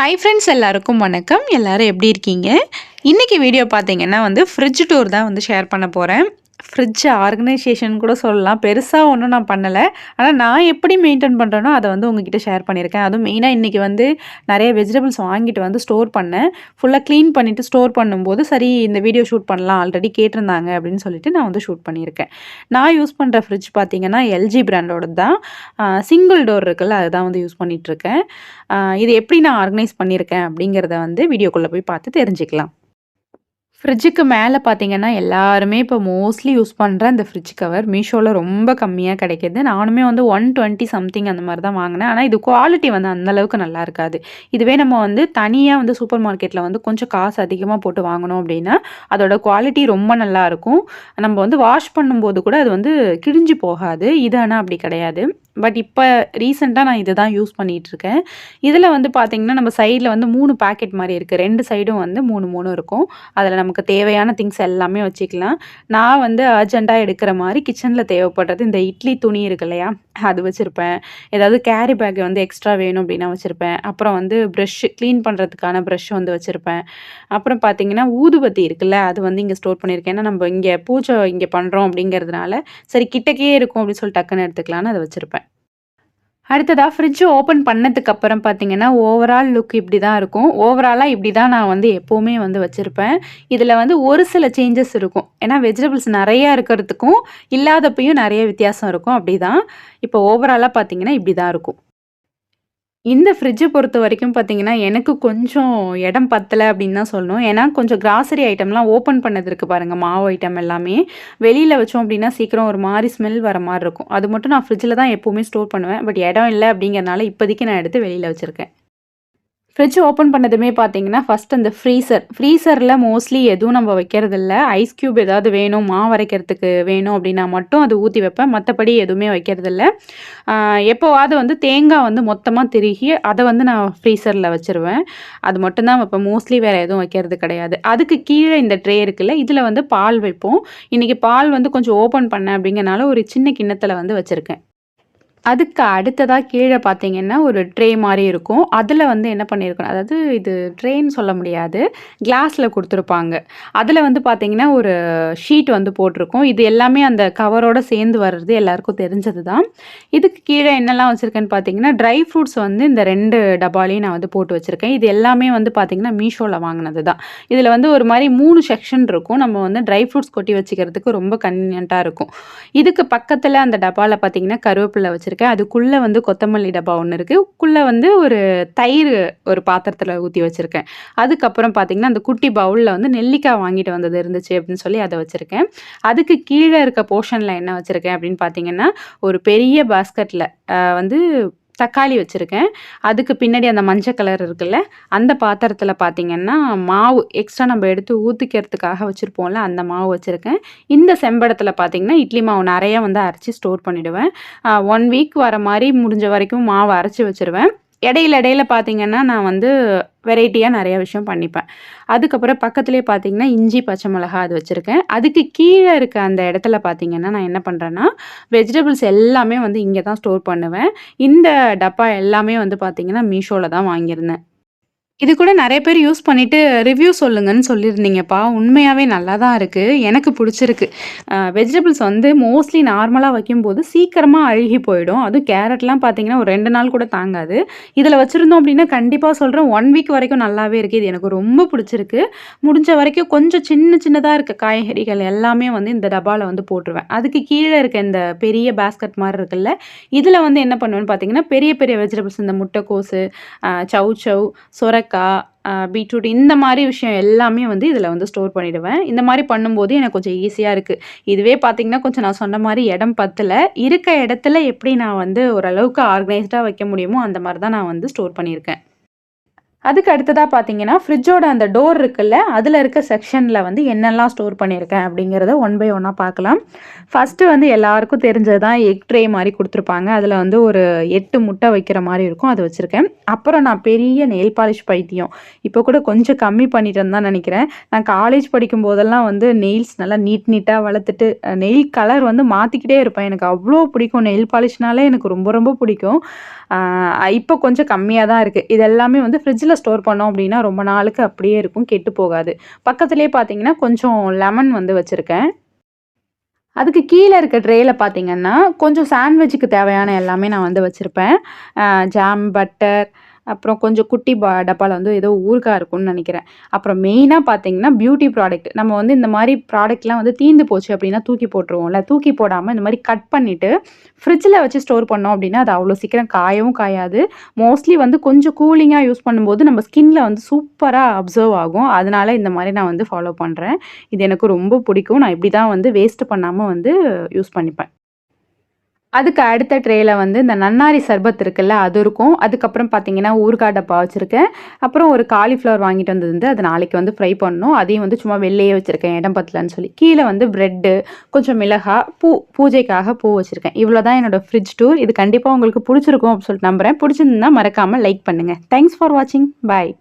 Hi friends எல்லாருக்கும் வணக்கம். எல்லாரும் எப்படி இருக்கீங்க? இன்றைக்கி வீடியோ பார்த்தீங்கன்னா வந்து ஃப்ரிட்ஜ் டூர் தான் வந்து ஷேர் பண்ண போகிறேன் ஃப்ரிட்ஜ் ஆர்கனைசேஷன் கூட சொல்லலாம். பெருசாக ஒன்றும் நான் பண்ணலை. ஆனால் நான் எப்படி மெயின்டைன் பண்ணுறேனோ அதை வந்து உங்ககிட்ட ஷேர் பண்ணியிருக்கேன். அதுவும் மெயினாக இன்றைக்கி வந்து நிறைய வெஜிடபிள்ஸ் வாங்கிட்டு வந்து ஸ்டோர் பண்ணேன். ஃபுல்லாக க்ளீன் பண்ணிவிட்டு ஸ்டோர் பண்ணும்போது சரி இந்த வீடியோ ஷூட் பண்ணலாம். ஆல்ரெடி கேட்டிருந்தாங்க அப்படின்னு சொல்லிட்டு நான் வந்து ஷூட் பண்ணியிருக்கேன். நான் யூஸ் பண்ணுற ஃப்ரிட்ஜ் பார்த்தீங்கன்னா எல்ஜி பிராண்டோட தான். சிங்கிள் டோர் இருக்குல்ல அதுதான் வந்து யூஸ் பண்ணிகிட்ருக்கேன் இது எப்படி நான் ஆர்கனைஸ் பண்ணியிருக்கேன் அப்படிங்கிறத வந்து வீடியோக்குள்ளே போய் பார்த்து தெரிஞ்சுக்கலாம். ஃப்ரிட்ஜுக்கு மேலே பார்த்தீங்கன்னா எல்லாருமே இப்போ மோஸ்ட்லி யூஸ் பண்ணுற இந்த ஃப்ரிட்ஜ் கவர் மீஷோவில் ரொம்ப கம்மியாக கிடைக்கிது. நானுமே வந்து ஒன் டுவெண்ட்டி சம்திங் அந்த மாதிரி தான் வாங்கினேன். ஆனால் இது குவாலிட்டி வந்து அந்தளவுக்கு நல்லா இருக்காது. இதுவே நம்ம வந்து தனியாக வந்து சூப்பர் மார்க்கெட்டில் வந்து கொஞ்சம் காசு அதிகமாக போட்டு வாங்கினோம் அப்படின்னா அதோட குவாலிட்டி ரொம்ப நல்லா இருக்கும். நம்ம வந்து வாஷ் பண்ணும்போது கூட அது வந்து கிழிஞ்சு போகாது. இது ஆனால் அப்படி கிடையாது. பட் இப்போ ரீசெண்டாக நான் இதை தான் யூஸ் பண்ணிகிட்ருக்கேன் இதில் வந்து பார்த்திங்கன்னா நம்ம சைடில் வந்து மூணு பேக்கெட் மாதிரி இருக்குது ரெண்டு சைடும் வந்து மூணு மூணு இருக்கும். அதில் நமக்கு தேவையான திங்ஸ் எல்லாமே வச்சுக்கலாம். நான் வந்து அர்ஜெண்ட்டாக எடுக்கிற மாதிரி கிச்சனில் தேவைப்படுறது இந்த இட்லி துணி இருக்கு இல்லையா? அது வச்சுருப்பேன். ஏதாவது கேரி பேக் வந்து எக்ஸ்ட்ரா வேணும் அப்படின்னா வச்சுருப்பேன். அப்புறம் வந்து ப்ரஷ் க்ளீன் பண்ணுறதுக்கான ப்ரஷ் வந்து வச்சுருப்பேன். அப்புறம் பார்த்திங்கன்னா ஊதுபத்தி இருக்குல்ல அது வந்து இங்கே ஸ்டோர் பண்ணியிருக்கேன். ஏன்னா நம்ம இங்கே பூஜை இங்கே பண்ணுறோம் அப்படிங்கிறதுனால சரி கிட்டக்கே இருக்கும் அப்படின்னு சொல்லி டக்குன்னு எடுத்துக்கலான்னு அதை வச்சுருப்பேன். அடுத்ததாக ஃப்ரிட்ஜ் ஓப்பன் பண்ணதுக்கு அப்புறம் பார்த்தீங்கன்னா ஓவரால் லுக் இப்படி தான் இருக்கும். ஓவராலாக இப்படி தான் நான் வந்து எப்போவுமே வந்து வச்சுருப்பேன். இதில் வந்து ஒரு சில சேஞ்சஸ் இருக்கும். ஏன்னா வெஜிடபிள்ஸ் நிறையா இருக்கிறதுக்கும் இல்லாதப்பையும் நிறைய வித்தியாசம் இருக்கும். அப்படி தான் இப்போ ஓவராலாக பார்த்தீங்கன்னா இப்படி தான் இருக்கும். இந்த ஃப்ரிட்ஜை பொறுத்த வரைக்கும் பார்த்தீங்கன்னா, எனக்கு கொஞ்சம் இடம் பத்தலை அப்படின்னு தான் சொல்லணும். ஏன்னா, கொஞ்சம் கிராசரி ஐட்டம்லாம் ஓப்பன் பண்ணது பாருங்கள் மாவு ஐட்டம் எல்லாமே. வெளியில் வச்சோம் அப்படின்னா, சீக்கிரம் ஒரு மாதிரி ஸ்மெல் வர மாதிரி இருக்கும். அது மட்டும் நான் ஃப்ரிட்ஜில் தான் எப்போவுமே ஸ்டோர் பண்ணுவேன். பட் இடம் இல்லை அப்படிங்கிறனால இப்போதைக்கு நான் எடுத்து வெளியில் வச்சுருக்கேன் ஃப்ரிட்ஜ் ஓப்பன் பண்ணதுமே பார்த்தீங்கன்னா, ஃபஸ்ட் அந்த ஃப்ரீசர். ஃப்ரீசரில் மோஸ்ட்லி எதுவும் நம்ம வைக்கிறதில்ல. ஐஸ் க்யூப் ஏதாவது வேணும், மாவு அரைக்கிறதுக்கு வேணும் அப்படின்னா மட்டும் அது ஊற்றி வைப்பேன். மற்றபடி எதுவுமே வைக்கிறதில்ல. எப்போவாவது வந்து தேங்காய் வந்து மொத்தமாக திருகி அதை வந்து நான் ஃப்ரீசரில் வச்சுருவேன். அது மட்டும்தான் இப்போ வைப்பேன். மோஸ்ட்லி வேறு எதுவும் வைக்கிறது கிடையாது. அதுக்கு கீழே இந்த ட்ரே இருக்குல்ல, இதில் வந்து பால் வைப்போம். இன்றைக்கி பால் வந்து கொஞ்சம் ஓப்பன் பண்ணேன் அப்படிங்கிறனால ஒரு சின்ன கிண்ணத்தில் வந்து வச்சுருக்கேன். அதுக்கு அடுத்ததாக கீழே பார்த்தீங்கன்னா, ஒரு ட்ரே மாதிரி இருக்கும். அதில் வந்து என்ன பண்ணியிருக்கோம் அதாவது இது ட்ரேன்னு சொல்ல முடியாது. கிளாஸில் கொடுத்துருப்பாங்க. அதில் வந்து பார்த்தீங்கன்னா, ஒரு ஷீட் வந்து போட்டிருக்கும். இது எல்லாமே அந்த கவரோடு சேர்ந்து வர்றது எல்லாருக்கும் தெரிஞ்சது தான். இதுக்கு கீழே என்னெல்லாம் வச்சுருக்கேன்னு பார்த்தீங்கன்னா, ட்ரை ஃப்ரூட்ஸ் வந்து இந்த ரெண்டு டப்பாலையும் நான் வந்து போட்டு வச்சுருக்கேன். இது எல்லாமே வந்து பார்த்திங்கன்னா மீஷோவில் வாங்கினது தான். இதில் வந்து ஒரு மாதிரி மூணு செக்ஷன் இருக்கும். நம்ம வந்து ட்ரை ஃப்ரூட்ஸ் கொட்டி வச்சுக்கிறதுக்கு ரொம்ப கன்வீனியன்ட்டாக இருக்கும். இதுக்கு பக்கத்தில் அந்த டப்பாவில் பார்த்தீங்கன்னா, கருவேப்பிலை வச்சு வச்சுருக்கேன். அதுக்குள்ளே வந்து கொத்தமல்லி டப்பா ஒன்று இருக்குது உள்ளே வந்து ஒரு தயிர் ஒரு பாத்திரத்தில் ஊற்றி வச்சுருக்கேன். அதுக்கப்புறம் பார்த்திங்கன்னா அந்த குட்டி பவுலில் வந்து நெல்லிக்காய் வாங்கிட்டு வந்தது இருந்துச்சு அப்படின்னு சொல்லி அதை வச்சுருக்கேன். அதுக்கு கீழே இருக்க போர்ஷனில் என்ன வச்சுருக்கேன் அப்படின்னு பார்த்தீங்கன்னா ஒரு பெரிய பாஸ்கெட்டில் வந்து தக்காளி வச்சுருக்கேன். அதுக்கு பின்னாடி அந்த மஞ்சள் கலர் இருக்குல்ல அந்த பாத்திரத்தில் பார்த்திங்கன்னா மாவு எக்ஸ்ட்ரா நம்ம எடுத்து ஊற்றிக்கிறதுக்காக வச்சுருப்போம்ல அந்த மாவு வச்சுருக்கேன். இந்த செம்படத்தில் பார்த்திங்கன்னா இட்லி மாவு நிறையா வந்து அரைச்சி ஸ்டோர் பண்ணிவிடுவேன் ஒன் வீக் வர மாதிரி முடிஞ்ச வரைக்கும் மாவு அரைச்சி வச்சுருவேன். இடையில இடையில பார்த்தீங்கன்னா நான் வந்து வெரைட்டியாக நிறைய விஷயம் பண்ணிப்பேன். அதுக்கப்புறம் பக்கத்துலேயே பார்த்தீங்கன்னா இஞ்சி பச்சை மிளகா அது வச்சுருக்கேன். அதுக்கு கீழே இருக்க அந்த இடத்துல பார்த்தீங்கன்னா நான் என்ன பண்ணுறேன்னா வெஜிடபிள்ஸ் எல்லாமே வந்து இங்கே தான் ஸ்டோர் பண்ணுவேன். இந்த டப்பா எல்லாமே வந்து பார்த்திங்கன்னா மீஷோவில் தான் வாங்கியிருந்தேன். இது கூட நிறைய பேர் யூஸ் பண்ணிவிட்டு ரிவ்யூ சொல்லுங்கன்னு சொல்லியிருந்தீங்கப்பா. உண்மையாகவே நல்லா தான் இருக்குது எனக்கு பிடிச்சிருக்கு. வெஜிடபிள்ஸ் வந்து மோஸ்ட்லி நார்மலாக வைக்கும்போது சீக்கிரமாக அழுகி போயிடும். அதுவும் கேரட்லாம் பார்த்தீங்கன்னா ஒரு ரெண்டு நாள் கூட தாங்காது. இதில் வச்சுருந்தோம் அப்படின்னா கண்டிப்பாக சொல்கிறேன் ஒன் வீக் வரைக்கும் நல்லாவே இருக்குது இது எனக்கு ரொம்ப பிடிச்சிருக்கு. முடிஞ்ச வரைக்கும் கொஞ்சம் சின்ன சின்னதாக இருக்க காய்கறிகள் எல்லாமே வந்து இந்த டப்பாவில் வந்து போட்டுருவேன். அதுக்கு கீழே இருக்க இந்த பெரிய பேஸ்கட் மாதிரி இருக்குல்ல இதில் வந்து என்ன பண்ணுவேன்னு பார்த்தீங்கன்னா பெரிய பெரிய வெஜிடபிள்ஸ் இந்த முட்டைக்கோசு சவு சவ் சொரக் அவரைக்காய் பீட்ரூட் இந்த மாதிரி விஷயம் எல்லாமே வந்து இதில் வந்து ஸ்டோர் பண்ணிவிடுவேன் இந்த மாதிரி பண்ணும்போது எனக்கு கொஞ்சம் ஈஸியாக இருக்குது இதுவே பார்த்திங்கன்னா கொஞ்சம் நான் சொன்ன மாதிரி இடம் பத்தில். இருக்க இடத்துல எப்படி நான் வந்து ஓரளவுக்கு ஆர்கனைஸ்டாக வைக்க முடியுமோ அந்த மாதிரி தான் நான் வந்து ஸ்டோர் பண்ணியிருக்கேன். அதுக்கு அடுத்ததாக பார்த்தீங்கன்னா ஃப்ரிட்ஜோட அந்த டோர் இருக்குல்ல அதில் இருக்க செக்ஷனில் வந்து என்னெல்லாம் ஸ்டோர் பண்ணியிருக்கேன் அப்படிங்கிறத ஒன் பை ஒன்னாக பார்க்கலாம். ஃபஸ்ட்டு வந்து எல்லாருக்கும் தெரிஞ்சது தான் எக் ட்ரே மாதிரி கொடுத்துருப்பாங்க. அதில் வந்து ஒரு எட்டு முட்டை வைக்கிற மாதிரி இருக்கும் அது வச்சுருக்கேன். அப்புறம் நான் பெரிய நெயில் பாலிஷ் பைத்தியம். இப்போ கூட கொஞ்சம் கம்மி பண்ணிட்டேன்னு தான் நினைக்கிறேன். நான் காலேஜ் படிக்கும் போதெல்லாம் வந்து நெயில்ஸ் நல்லா நீட் நீட்டாக வளர்த்துட்டு நெயில் கலர் வந்து மாற்றிக்கிட்டே இருப்பேன். எனக்கு அவ்வளோ பிடிக்கும். நெயில் பாலிஷ்னாலே எனக்கு ரொம்ப ரொம்ப பிடிக்கும். இப்போ கொஞ்சம் கம்மியாக தான் இருக்குது இது எல்லாமே வந்து ஃப்ரிட்ஜில் ஃப்ரிட்ஜில் ஸ்டோர் பண்ணோம் அப்படின்னா ரொம்ப நாளுக்கு அப்படியே இருக்கும் கெட்டு போகாது. பக்கத்துலேயே பார்த்தீங்கன்னா கொஞ்சம் லெமன் வந்து வச்சுருக்கேன். அதுக்கு கீழே இருக்க ட்ரேயில் பார்த்தீங்கன்னா கொஞ்சம் சாண்ட்விச்சுக்கு தேவையான எல்லாமே நான் வந்து வச்சுருப்பேன். ஜாம் பட்டர் அப்புறம் கொஞ்சம் குட்டி பா டப்பாவில் வந்து ஏதோ ஊருக்காக இருக்கும்னு நினைக்கிறேன். அப்புறம் மெயினாக பார்த்தீங்கன்னா பியூட்டி ப்ராடக்ட் நம்ம வந்து இந்த மாதிரி ப்ராடக்ட்லாம் வந்து தீந்து போச்சு அப்படின்னா தூக்கி போட்டுருவோம்ல. தூக்கி போடாமல் இந்த மாதிரி கட் பண்ணிவிட்டு ஃப்ரிட்ஜில் வச்சு ஸ்டோர் பண்ணோம் அப்படின்னா அது அவ்வளோ சீக்கிரம் காயவும் காயாது. மோஸ்ட்லி வந்து கொஞ்சம் கூலிங்காக யூஸ் பண்ணும்போது நம்ம ஸ்கின்ல வந்து சூப்பராக அப்சர்வ் ஆகும். அதனால இந்த மாதிரி நான் வந்து ஃபாலோ பண்ணுறேன் இது எனக்கு ரொம்ப பிடிக்கும். நான் இப்படி தான் வந்து வேஸ்ட் பண்ணாமல் வந்து யூஸ் பண்ணிப்பேன். அதுக்கு அடுத்த ட்ரேயில் வந்து இந்த நன்னாரி சர்பத் இருக்குல்ல அது இருக்கும். அதுக்கப்புறம் பார்த்தீங்கன்னா ஊறுகாய் டப்பா வச்சுருக்கேன். அப்புறம் ஒரு காலிஃப்ளவர் வாங்கிட்டு வந்தது வந்து அது நாளைக்கு வந்து ஃப்ரை பண்ணணும். அதையும் வந்து சும்மா வெளிலேயே வச்சுருக்கேன் இடம் பத்தலன்னு சொல்லி. கீழே வந்து ப்ரெட்டு கொஞ்சம் மிளகா பூ பூஜைக்காக பூ வச்சுருக்கேன். இவ்வளோ தான் என்னோடய ஃப்ரிட்ஜ் டூர் இது கண்டிப்பாக உங்களுக்கு பிடிச்சிருக்கும் அப்படின்னு சொல்லிட்டு நம்புகிறேன் பிடிச்சிருந்தா மறக்காமல் லைக் பண்ணுங்கள் தேங்க்ஸ் ஃபார் வாட்சிங் பாய்